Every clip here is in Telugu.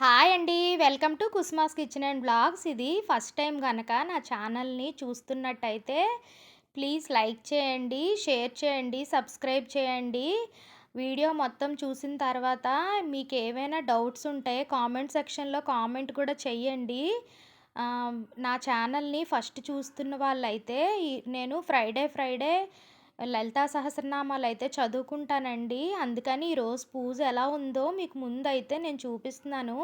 హాయ్ అండి. Welcome to కుస్మాస్ kitchen and blogs. ఇది ఫస్ట్ టైం కనుక నా ఛానల్‌ని చూస్తున్నట్టయితే ప్లీజ్ లైక్ చేయండి, షేర్ చేయండి, సబ్స్క్రైబ్ చేయండి. వీడియో మొత్తం చూసిన తర్వాత మీకు ఏవైనా డౌట్స్ ఉంటే కామెంట్ సెక్షన్‌లో కామెంట్ కూడా చెయ్యండి. నా ఛానల్‌ని ఫస్ట్ చూస్తున్న వాళ్ళైతే నేను ఫ్రైడే, ఫ్రైడే లలితా సహస్రనామాలైతే చదువుకుంటానండి. అందుకని ఈరోజు పూజ ఎలా ఉందో మీకు ముందు అయితే నేను చూపిస్తున్నాను.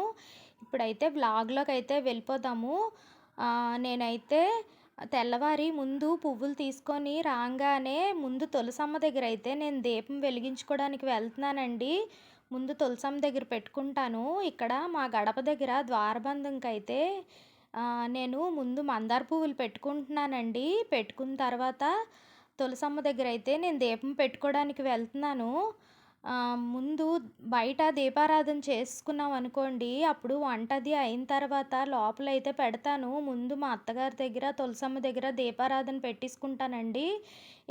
ఇప్పుడైతే వ్లాగ్‌లోకైతే వెళ్ళిపోదాము. నేనైతే తెల్లవారి ముందు పువ్వులు తీసుకొని రాగానే ముందు తులసమ్మ దగ్గర అయితే నేను దీపం వెలిగించుకోవడానికి వెళ్తున్నానండి. ముందు తులసమ్మ దగ్గర పెట్టుకుంటాను. ఇక్కడ మా గడప దగ్గర ద్వారబంధంకైతే అయితే నేను ముందు మందార పువ్వులు పెట్టుకుంటున్నానండి. పెట్టుకున్న తర్వాత తులసమ్మ దగ్గర అయితే నేను దీపం పెట్టుకోవడానికి వెళ్తున్నాను. ముందు బయట దీపారాధన చేసుకున్నాం అనుకోండి అప్పుడు వంటది అయిన తర్వాత లోపలైతే పెడతాను. ముందు మా అత్తగారి దగ్గర, తులసమ్మ దగ్గర దీపారాధన పెట్టించుకుంటానండి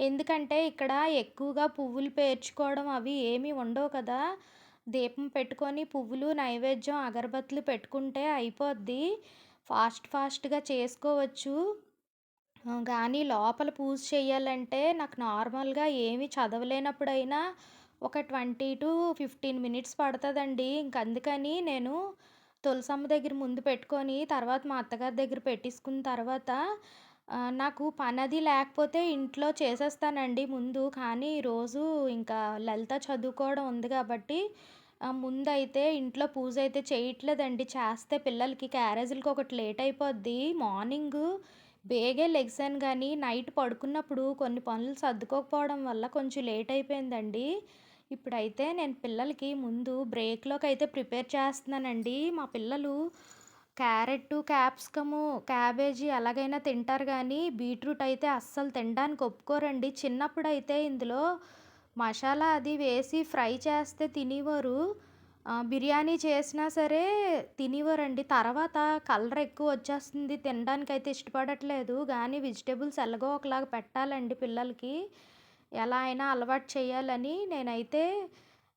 ఎందుకంటే ఇక్కడ ఎక్కువగా పువ్వులు పేర్చుకోవడం అవి ఏమీ ఉండవు కదా! దీపం పెట్టుకొని పువ్వులు, నైవేద్యం, అగరబత్తులు పెట్టుకుంటే అయిపోద్ది. ఫాస్ట్ ఫాస్ట్‌గా చేసుకోవచ్చు. కానీ గానీ లోపల పూజ చేయాలంటే నాకు నార్మల్‌గా ఏమి చదవలేనప్పుడైనా ఒక 20-15 మినిట్స్ పడతదండి. ఇంక అందుకని నేను తులసమ్మ దగ్గర ముందు పెట్టుకొని, తర్వాత మా అత్తగారి దగ్గర పెట్టేసుకున్న తర్వాత ఆహ్, నాకు పనది లేకపోతే ఇంట్లో చేసేస్తానండి ముందు. కానీ ఈరోజు ఇంకా లలిత చదువుకోవడం ఉంది కాబట్టి ఆహ్, ముందైతే ఇంట్లో పూజ అయితే చేయట్లేదండి. చేస్తే పిల్లలకి క్యారేజీలకి ఒకటి లేట్ అయిపోద్ది. మార్నింగు బేగే లెగిసాను కానీ నైట్ పడుకున్నప్పుడు కొన్ని పనులు సర్దుకోకపోవడం వల్ల కొంచెం లేట్ అయిపోయిందండి. ఇప్పుడైతే నేను పిల్లలకి ముందు బ్రేక్‌లోకైతే ప్రిపేర్ చేస్తున్నానండి. మా పిల్లలు క్యారెట్ క్యాప్సికము, క్యాబేజీ ఎలాగైనా తింటారు కానీ బీట్రూట్ అయితే అస్సలు తినడానికి ఒప్పుకోరండి. చిన్నప్పుడు అయితే ఇందులో మసాలా అది వేసి ఫ్రై చేస్తే తినేవారు. బిర్యానీ చేసినా సరే తినేవారండి. తర్వాత కలర్ ఎక్కువ వచ్చేస్తుంది. తినడానికి అయితే ఇష్టపడట్లేదు. కానీ వెజిటేబుల్స్ ఎలాగో ఒకలాగా పెట్టాలండి పిల్లలకి. ఎలా అయినా అలవాటు చేయాలని నేనైతే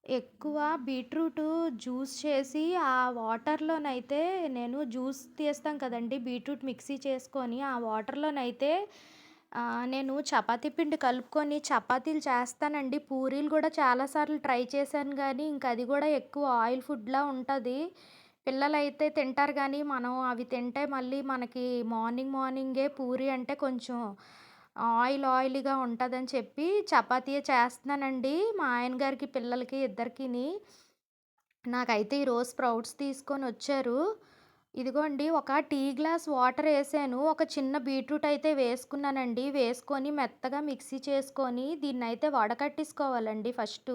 ఎక్కువ బీట్రూటు జ్యూస్ చేసి, ఆ వాటర్‌లోనైతే నేను జ్యూస్ తీస్తాం కదండీ! బీట్రూట్ మిక్సీ చేసుకొని, ఆ వాటర్‌లోనైతే నేను చపాతీ పిండి కలుపుకొని చపాతీలు చేస్తానండి. పూరీలు కూడా చాలా సార్లు ట్రై చేశాను కానీ ఇంక అది కూడా ఎక్కువ ఆయిల్ ఫుడ్‌లా ఉంటది. పిల్లలైతే తింటారు కానీ మనం అవి తింటే మళ్ళీ మనకి మార్నింగ్ మార్నింగే పూరి అంటే కొంచెం ఆయిల్ ఆయిల్గా ఉంటుందని చెప్పి చపాతీయే చేస్తున్నానండి. మా ఆయన గారికి, పిల్లలకి ఇద్దరికిని. నాకైతే ఈరోజు స్ప్రౌట్స్ తీసుకొనొచ్చారు. ఇదిగోండి ఒక టీ గ్లాస్ వాటర్ వేసాను ఒక చిన్న బీట్రూట్ అయితే వేసుకున్నానండి. వేసుకొని మెత్తగా మిక్సీ చేసుకొని దీన్నైతే వడకట్టేసుకోవాలండి ఫస్ట్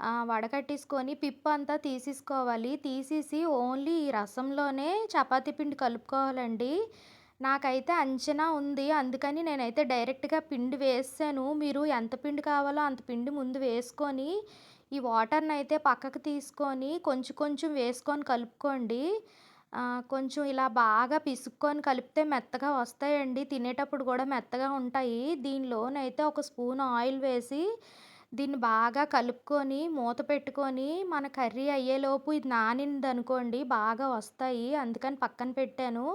వడకట్టేసుకొని వడకట్టేసుకొని పిప్పంతా తీసేసుకోవాలి. తీసేసి ఓన్లీ ఈ రసంలోనే చపాతీ పిండి కలుపుకోవాలండి. నాకైతే అంచనా ఉంది. అందుకని నేనైతే డైరెక్ట్‌గా పిండి వేసాను మీరు ఎంత పిండి కావాలో అంత పిండి ముందు వేసుకొని, ఈ వాటర్ని అయితే పక్కకు తీసుకొని కొంచెం కొంచెం వేసుకొని కలుపుకోండి. కొంచెం ఇలా బాగా పిసుక్కొని కలిపితే మెత్తగా వస్తాయండి. తినేటప్పుడు కూడా మెత్తగా ఉంటాయి. దీనిలోనైతే ఒక స్పూన్ ఆయిల్ వేసి, దీన్ని బాగా కలుపుకొని, మూత పెట్టుకొని, మన కర్రీ అయ్యేలోపు ఇది నానిందనుకోండి బాగా వస్తాయి. అందుకని పక్కన పెట్టాను.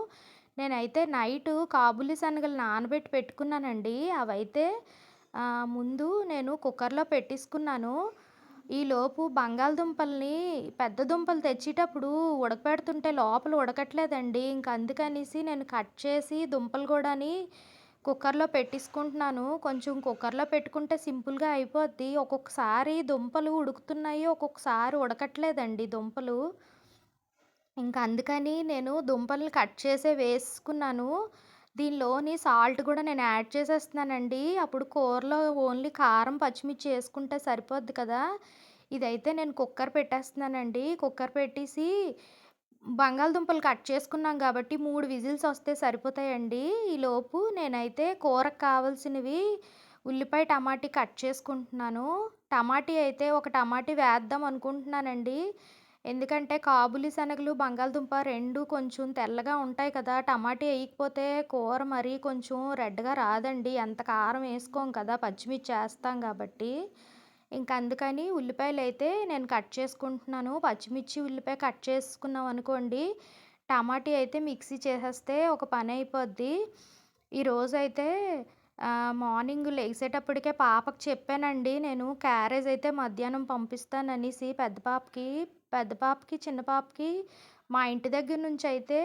నేనైతే నైటు కాబూలి శనగలు నానబెట్టి పెట్టుకున్నానండి. అవైతే ముందు నేను కుక్కర్‌లో పెట్టేసుకున్నాను. ఈలోపు బంగాళదుంపల్ని పెద్ద దుంపలు తెచ్చేటప్పుడు ఉడకబెడుతుంటే లోపల ఉడకట్లేదండి. ఇంక అందుకనేసి నేను కట్ చేసి దుంపలు కూడాని కుక్కర్‌లో పెట్టేసుకుంటున్నాను. కొంచెం కుక్కర్‌లో పెట్టుకుంటే సింపుల్‌గా అయిపోద్ది. ఒక్కొక్కసారి దుంపలు ఉడుకుతున్నాయి. ఒక్కొక్కసారి ఉడకట్లేదండి దుంపలు. ఇంక అందుకని నేను దుంపల్ని కట్ చేసే వేసుకున్నాను. దీనిలోని సాల్ట్ కూడా నేను యాడ్ చేసేస్తున్నానండి. అప్పుడు కూరలో ఓన్లీ కారం, పచ్చిమిర్చి వేసుకుంటే సరిపోద్ది కదా! ఇదైతే నేను కుక్కర్ పెట్టేస్తున్నానండి. కుక్కర్ పెట్టేసి బంగాళదుంపలు కట్ చేసుకున్నాం కాబట్టి మూడు విజిల్స్ వస్తే సరిపోతాయండి. ఈలోపు నేనైతే కూరకు కావాల్సినవి ఉల్లిపాయ, టమాటీ కట్ చేసుకుంటున్నాను. టమాటీ అయితే ఒక టమాటీ వేద్దాం అనుకుంటున్నానండి. ఎందుకంటే కాబూలి శనగలు, బంగాళదుంప రెండు కొంచెం తెల్లగా ఉంటాయి కదా! టమాటా వేయకపోతే కూర మరీ కొంచెం రెడ్‌గా రాదండి. ఎంత కారం వేసుకోం కదా! పచ్చిమిర్చి చేస్తాం కాబట్టి. ఇంక అందుకని అయితే నేను కట్ చేసుకుంటున్నాను. పచ్చిమిర్చి, ఉల్లిపాయ కట్ చేసుకున్నాం అనుకోండి, టమాటీ అయితే మిక్సీ చేసేస్తే ఒక పని అయిపోద్ది ఈరోజు అయితే మార్నింగ్ లేచేటప్పటికే పాపకి చెప్పానండి నేను క్యారేజ్ అయితే మధ్యాహ్నం పంపిస్తాననేసి పెద్ద పాపకి. పెద్ద పాపకి, చిన్న పాపకి మా ఇంటి దగ్గర నుంచి అయితే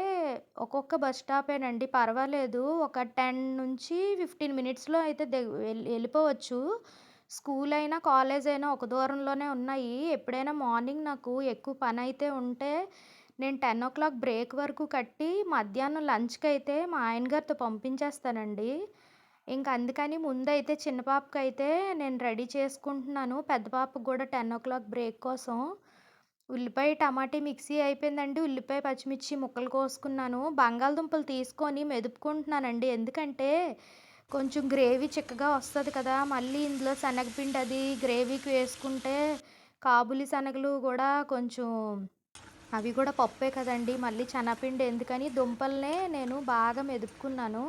ఒక్కొక్క బస్ స్టాపేనండి పర్వాలేదు. ఒక 10-15 మినిట్స్‌లో అయితే వెళ్ళిపోవచ్చు స్కూల్ అయినా కాలేజ్ అయినా ఒక దూరంలోనే ఉన్నాయి. ఎప్పుడైనా మార్నింగ్ నాకు ఎక్కువ పని అయితే ఉంటే నేను 10:00 బ్రేక్ వరకు కట్టి మధ్యాహ్నం లంచ్కి అయితే మా ఆయన గారితో పంపించేస్తానండి. ఇంక అందుకని ముందైతే చిన్న అయితే నేను రెడీ చేసుకుంటున్నాను. పెద్ద పాపకి గూడా 10:00 బ్రేక్ కోసం. ఉల్లిపాయ, టమాటా మిక్సీ అయిపోయిందండి. ఉల్లిపాయ, పచ్చిమిర్చి ముక్కలు కోసుకున్నాను. బంగాళదుంపలు తీసుకొని మెదుపుకుంటున్నానండి. ఎందుకంటే కొంచెం గ్రేవీ చిక్కగా వస్తుంది కదా! మళ్ళీ ఇందులో శనగపిండి అది గ్రేవీకి వేసుకుంటే కాబూలి శనగలు కూడా కొంచెం అవి కూడా పప్పే కదండి మళ్ళీ శనగపిండి ఎందుకని దుంపలనే నేను బాగా మెదుపుకున్నాను.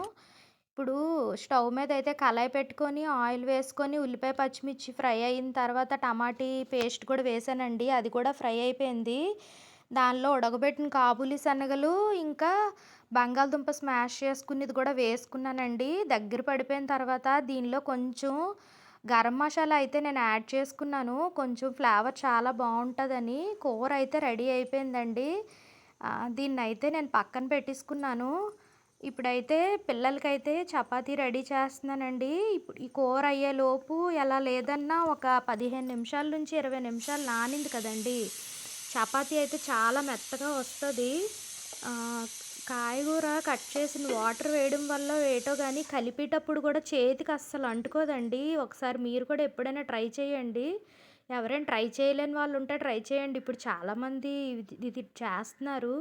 ఇప్పుడు స్టవ్ మీద అయితే కళాయి పెట్టుకొని ఆయిల్ వేసుకొని ఉల్లిపాయ, పచ్చిమిర్చి ఫ్రై అయిన తర్వాత టమాటీ పేస్ట్ కూడా వేసానండి. అది కూడా ఫ్రై అయిపోయింది. దానిలో ఉడకబెట్టిన కాబూలి శనగలు, ఇంకా బంగాళదుంప స్మాష్ చేసుకునేది కూడా వేసుకున్నానండి. దగ్గర పడిపోయిన తర్వాత దీనిలో కొంచెం గరం మసాలా అయితే నేను యాడ్ చేసుకున్నాను. కొంచెం ఫ్లేవర్ చాలా బాగుంటుందని కూర అయితే రెడీ అయిపోయిందండి. దీన్ని అయితే నేను పక్కన పెట్టేసుకున్నాను. ఇప్పుడైతే పిల్లలకైతే చపాతీ రెడీ చేస్తున్నానండి. ఇప్పుడు ఈ కూర అయ్యేలోపు ఎలా లేదన్నా ఒక 15 నిమిషాల నుంచి 20 నిమిషాలు నానింది కదండీ! చపాతీ అయితే చాలా మెత్తగా వస్తుంది కాయగూర కట్ చేసిన వాటర్ వేయడం వల్ల ఏటో కానీ కలిపేటప్పుడు కూడా చేతికి అస్సలు అంటుకోదండి. ఒకసారి మీరు కూడా ఎప్పుడైనా ట్రై చేయండి. ఎవరైనా ట్రై చేయలేని వాళ్ళు ఉంటే ట్రై చేయండి. ఇప్పుడు చాలామంది ఇది ఇది చేస్తున్నారు.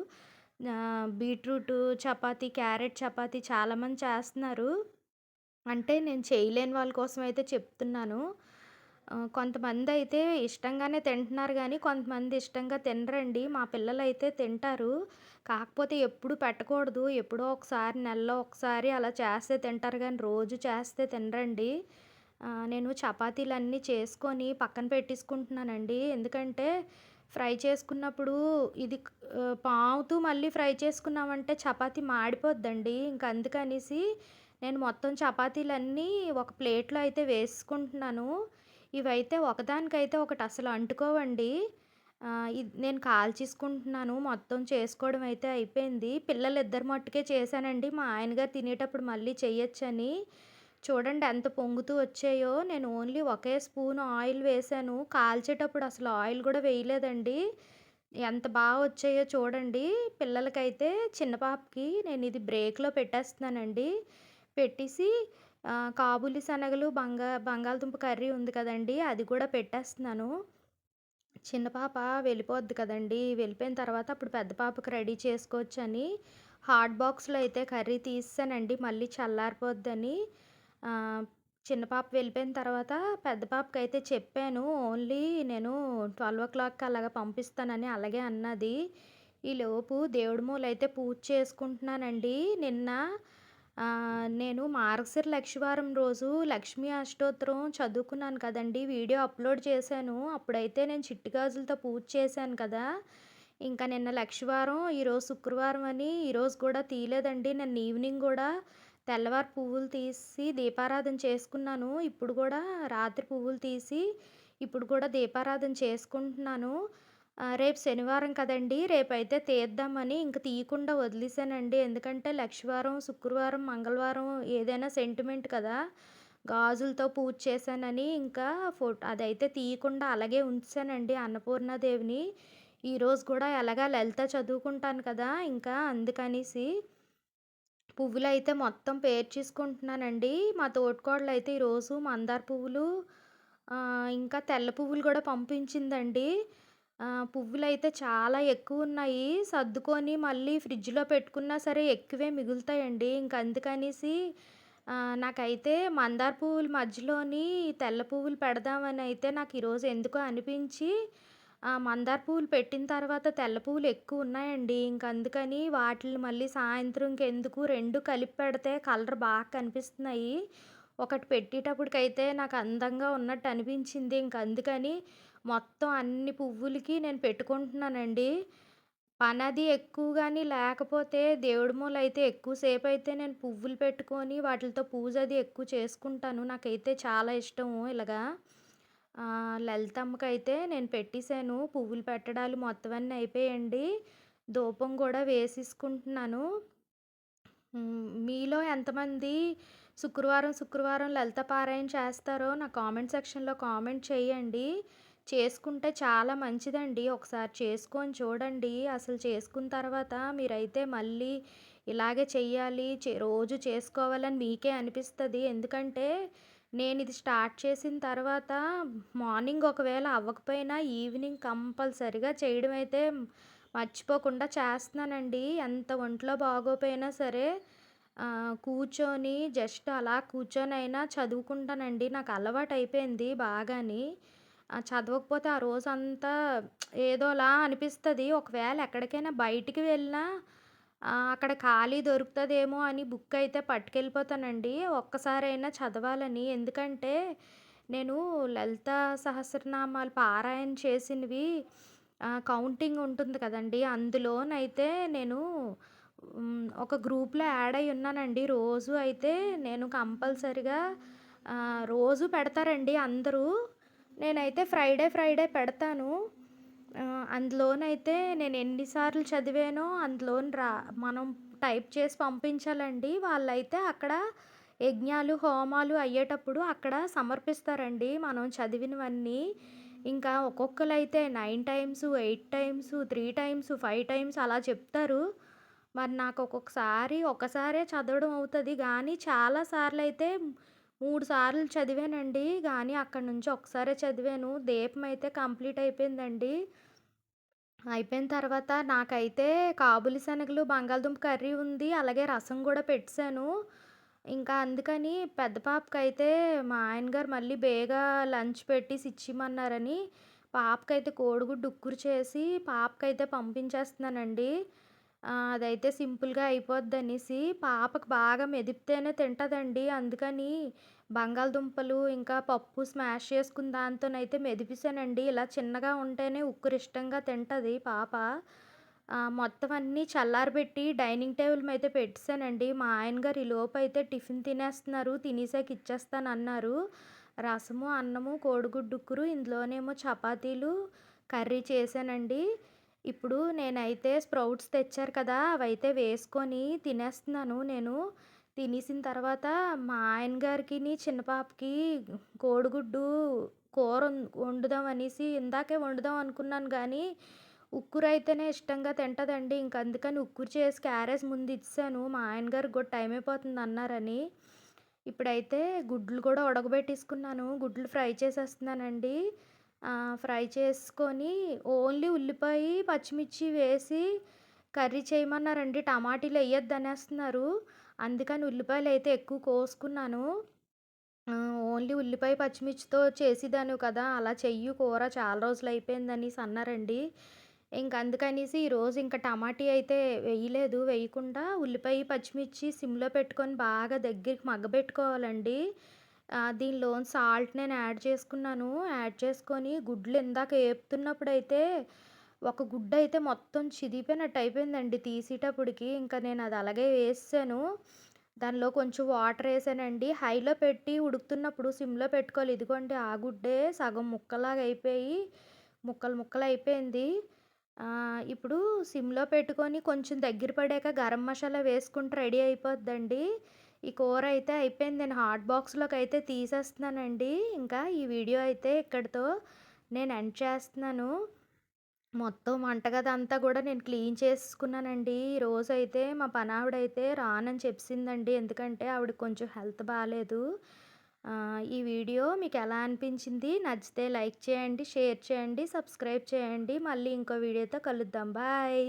బీట్రూట్ బీట్రూటు చపాతీ, క్యారెట్ చపాతీ చాలామంది చేస్తున్నారు. అంటే నేను చేయలేని వాళ్ళ కోసం అయితే చెప్తున్నాను. కొంతమంది అయితే ఇష్టంగానే తింటున్నారు కానీ కొంతమంది ఇష్టంగా తినరండి. మా పిల్లలు అయితే తింటారు. కాకపోతే ఎప్పుడు పెట్టకూడదు. ఎప్పుడో ఒకసారి నెలలో ఒకసారి అలా చేస్తే తింటారు కానీ రోజు చేస్తే తినరండి. నేను చపాతీలన్నీ చేసుకొని పక్కన పెట్టేసుకుంటున్నానండి. ఎందుకంటే ఫ్రై చేసుకున్నప్పుడు ఇది పావుతూ పాముతూ మళ్ళీ ఫ్రై చేసుకున్నామంటే చపాతీ మాడిపోద్దండి. ఇంక అందుకనేసి నేను మొత్తం చపాతీలన్నీ ఒక ప్లేట్‌లో అయితే వేసుకుంటున్నాను. ఇవైతే ఒకదానికైతే ఒకటి అసలు అంటుకోవండి. ఇది నేను కాల్చేసుకుంటున్నాను. మొత్తం చేసుకోవడం అయితే అయిపోయింది. పిల్లలిద్దరి మట్టుకే చేశానండి. మా ఆయన గారు తినేటప్పుడు మళ్ళీ చెయ్యొచ్చని. చూడండి ఎంత పొంగుతూ వచ్చాయో. నేను ఓన్లీ ఒకే స్పూన్ ఆయిల్ వేసాను కాల్చేటప్పుడు అసలు ఆయిల్ కూడా వేయలేదండి. ఎంత బాగా వచ్చాయో చూడండి. పిల్లలకైతే చిన్న పాపకి ఇది బ్రేక్‌లో పెట్టేస్తున్నానండి. పెట్టేసి కాబూలి శనగలు, బంగా బంగాళదుంప కర్రీ ఉంది కదండి అది కూడా పెట్టేస్తున్నాను. చిన్న పాప వెళ్ళిపోద్ది కదండి వెళ్ళిపోయిన తర్వాత అప్పుడు పెద్ద పాపకి రెడీ చేసుకోవచ్చని హాట్ బాక్స్‌లో అయితే కర్రీ తీసానండి మళ్ళీ చల్లారిపోద్దని. చిన్న పాప వెళ్ళిపోయిన తర్వాత పెద్ద పాపకైతే చెప్పాను. ఓన్లీ నేను 12:00కి అలాగా పంపిస్తానని. అలాగే అన్నది. ఈలోపు దేవుడి మూలైతే పూజ చేసుకుంటున్నానండి. నిన్న నేను మార్గశిర లక్షవారం రోజు లక్ష్మీ అష్టోత్తరం చదువుకున్నాను కదండి వీడియో అప్‌లోడ్ చేశాను. అప్పుడైతే నేను చిట్టి గాజులతో పూజ చేశాను కదా! ఇంకా నిన్న లక్షవారం, ఈరోజు శుక్రవారం అని ఈరోజు కూడా తీయలేదండి. నిన్న ఈవినింగ్ కూడా తెల్లవారు పువ్వులు తీసి దీపారాధన చేసుకున్నాను. ఇప్పుడు కూడా రాత్రి పువ్వులు తీసి ఇప్పుడు కూడా దీపారాధన చేసుకుంటున్నాను. రేపు శనివారం కదండీ! రేపైతే తీద్దామని ఇంక తీయకుండా వదిలేసానండి. ఎందుకంటే లక్షవారం, శుక్రవారం, మంగళవారం ఏదైనా సెంటిమెంట్ కదా! గాజులతో పూజ చేశానని ఇంకా ఫోటో అదైతే తీయకుండా అలాగే ఉంచానండి అన్నపూర్ణాదేవిని. ఈరోజు కూడా ఎలాగా లలిత చదువుకుంటాను కదా! ఇంకా అందుకనేసి పువ్వులు అయితే మొత్తం పేర్చేసుకుంటున్నానండి. మా తోటికోడలైతే ఈరోజు మందార పువ్వులు ఇంకా తెల్ల పువ్వులు కూడా పంపించిందండి. పువ్వులు అయితే చాలా ఎక్కువ ఉన్నాయి సర్దుకొని మళ్ళీ ఫ్రిడ్జ్‌లో పెట్టుకున్నా సరే ఎక్కువే మిగులుతాయండి. ఇంక అందుకనేసి నాకైతే మందార పువ్వుల మధ్యలోని తెల్ల పువ్వులు పెడదామని అయితే నాకు ఈరోజు ఎందుకో అనిపించి మందార పువ్వులు పెట్టిన తర్వాత తెల్ల పువ్వులు ఎక్కువున్నాయండి. ఇంక అందుకని వాటిని మళ్ళీ సాయంత్రంకెందుకు 2 కలిపి పెడితే కలర్ బాగా కనిపిస్తున్నాయి. ఒకటి పెట్టేటప్పటికైతే నాకు అందంగా ఉన్నట్టు అనిపించింది. ఇంక అందుకని మొత్తం అన్ని పువ్వులకి నేను పెట్టుకుంటున్నానండి. పనది ఎక్కువ కానీ లేకపోతే దేవుడి మూలయితే ఎక్కువసేపు అయితే నేను పువ్వులు పెట్టుకొని వాటితో పూజ అది ఎక్కువ చేసుకుంటాను. నాకైతే చాలా ఇష్టము ఇలాగా. ఆహ్, లలితమ్మకైతే నేను పెట్టేశాను పువ్వులు పెట్టడాలు మొత్తం అన్నీ అయిపోయాయండి. ధూపం కూడా వేసేసుకుంటున్నాను. మీలో ఎంతమంది శుక్రవారం, శుక్రవారం లలిత పారాయణ చేస్తారో నా కామెంట్ సెక్షన్‌లో కామెంట్ చేయండి. చేసుకుంటే చాలా మంచిదండి. ఒకసారి చేసుకొని చూడండి. అసలు చేసుకున్న తర్వాత మీరైతే మళ్ళీ ఇలాగే చెయ్యాలి, చే రోజు చేసుకోవాలని మీకే అనిపిస్తుంది ఎందుకంటే నేను ఇది స్టార్ట్ చేసిన తర్వాత మార్నింగ్ ఒకవేళ అవ్వకపోయినా ఈవినింగ్ కంపల్సరిగా చేయడం అయితే మర్చిపోకుండా చేస్తున్నానండి. ఎంత ఒంట్లో బాగోపోయినా సరే కూర్చొని జస్ట్ అలా కూర్చొనైనా చదువుకుంటానండి. నాకు అలవాటు అయిపోయింది బాగాని. చదవకపోతే ఆ రోజంతా ఏదోలా అనిపిస్తుంది ఒకవేళ ఎక్కడికైనా బయటికి వెళ్ళినా అక్కడ ఖాళీ దొరుకుతుందేమో అని బుక్ అయితే పట్టుకెళ్ళిపోతానండి. ఒక్కసారైనా చదవాలని. ఎందుకంటే నేను లలిత సహస్రనామాలు పారాయణ చేసినవి కౌంటింగ్ ఉంటుంది కదండీ! అందులోనైతే నేను ఒక గ్రూప్‌లో యాడ్ అయి ఉన్నానండి. రోజు అయితే నేను కంపల్సరిగా రోజు పెడతారండి అందరూ. నేనైతే ఫ్రైడే, ఫ్రైడే పెడతాను. అందులోనైతే నేను ఎన్నిసార్లు చదివానో అందులోని రా మనం టైప్ చేసి పంపించాలండి. వాళ్ళైతే అక్కడ యజ్ఞాలు, హోమాలు అయ్యేటప్పుడు అక్కడ సమర్పిస్తారండి మనం చదివినవన్నీ. ఇంకా ఒక్కొక్కళ్ళైతే 9 times, eight times, three times, five times అలా చెప్తారు. మరి నాకు ఒక్కొక్కసారి ఒకసారే చదవడం అవుతుంది కానీ చాలా సార్లయితే 3 సార్లు చదివానండి. కానీ అక్కడి నుంచి ఒకసారే చదివాను. దీపం అయితే కంప్లీట్ అయిపోయిందండి. అయిపోయిన తర్వాత నాకైతే కాబూలి శనగలు, బంగాళదుంప కర్రీ ఉంది. అలాగే రసం కూడా పెట్టాను ఇంకా అందుకని పెద్ద పాపకైతే మా ఆయన గారు మళ్ళీ బేగా లంచ్ పెట్టేసి ఇచ్చిమన్నారని పాపకైతే కోడిగుడ్డు ఉక్కురు చేసి పాపకైతే పంపించేస్తున్నానండి. అదైతే సింపుల్‌గా అయిపోద్దనేసి. పాపకు బాగా మెదిపితేనే తింటుందండి అందుకని బంగాళదుంపలు, ఇంకా పప్పు స్మాష్ చేసుకున్న దాంతోనైతే మెదిపేసానండి. ఇలా చిన్నగా ఉంటేనే ఉక్కురిష్టంగా తింటుంది పాప. మొత్తం అన్నీ చల్లారబెట్టి డైనింగ్ టేబుల్ అయితే పెట్టేసానండి. మా ఆయన గారు ఈలోపైతే టిఫిన్ తినేస్తున్నారు. తినేసాక ఇచ్చేస్తానన్నారు. రసము, అన్నము, కోడిగుడ్డు ఉక్కురు, ఇందులోనేమో చపాతీలు, కర్రీ చేశానండి. ఇప్పుడు నేనైతే స్ప్రౌట్స్ తెచ్చారు కదా! అవైతే వేసుకొని తినేస్తున్నాను నేను. తినేసిన తర్వాత మా ఆయన గారికి చిన్న పాపకి కోడిగుడ్డు కూర వం వండుదాం అనేసి ఇందాకే వండుదాం అనుకున్నాను గానీ, ఉక్కురైతేనే ఇష్టంగా తింటదండి. ఇంక అందుకని ఉక్కురు చేసి క్యారేజ్ ముందు ఇచ్చాను మా ఆయన గారికి కూడా టైం అయిపోతుందన్నారని. ఇప్పుడైతే గుడ్లు కూడా ఉడకబెట్టేసుకున్నాను. గుడ్లు ఫ్రై చేసేస్తున్నానండి. ఫ్రై చేసుకొని ఓన్లీ ఉల్లిపాయ పచ్చిమిర్చి వేసి కర్రీ చేయమన్నారండి. టమాటీలు అనేస్తున్నారు అందుకని ఉల్లిపాయలు అయితే ఎక్కువ కోసుకున్నాను. ఓన్లీ ఉల్లిపాయ, పచ్చిమిర్చితో చేసేదాను కదా! అలా చెయ్యి కూర చాలా రోజులు అయిపోయిందనేసి అన్నారండి. ఇంక అందుకనేసి ఈరోజు ఇంకా టమాటీ అయితే వేయలేదు. వేయకుండా ఉల్లిపాయ, పచ్చిమిర్చి సిమ్‌లో పెట్టుకొని బాగా దగ్గరికి మగ్గబెట్టుకోవాలండి. దీనిలో దీనిలోని సాల్ట్ నేను యాడ్ చేసుకున్నాను. యాడ్ చేసుకొని గుడ్లు ఇందాక వేపుతున్నప్పుడు అయితే ఒక గుడ్డ అయితే మొత్తం చిదిగిపోయినట్టు అయిపోయిందండి తీసేటప్పటికి. ఇంకా నేను అది అలాగే వేసాను దానిలో కొంచెం వాటర్ వేసానండి హైలో పెట్టి ఉడుకుతున్నప్పుడు సిమ్‌లో పెట్టుకోవాలి. ఇదిగోండి ఆ గుడ్డే సగం ముక్కలాగా అయిపోయి ముక్కలు ముక్కలు అయిపోయింది. ఇప్పుడు సిమ్‌లో పెట్టుకొని కొంచెం దగ్గర పడాక గరం మసాలా వేసుకుంటే రెడీ అయిపోద్దండి. ఈ కూర అయితే అయిపోయింది. నేను హాట్ బాక్స్లోకి అయితే తీసేస్తున్నానండి. ఇంకా ఈ వీడియో అయితే ఇక్కడితో నేను ఎండ్ చేస్తున్నాను. మొత్తం వంటగదంతా కూడా నేను క్లీన్ చేసుకున్నానండి. ఈరోజైతే మా పనావిడైతే రానని చెప్పిందండి ఎందుకంటే ఆవిడకి కొంచెం హెల్త్ బాగాలేదు ఈ వీడియో మీకు ఎలా అనిపించింది? నచ్చితే లైక్ చేయండి, షేర్ చేయండి, సబ్స్క్రైబ్ చేయండి. మళ్ళీ ఇంకో వీడియోతో కలుద్దాం. బాయ్.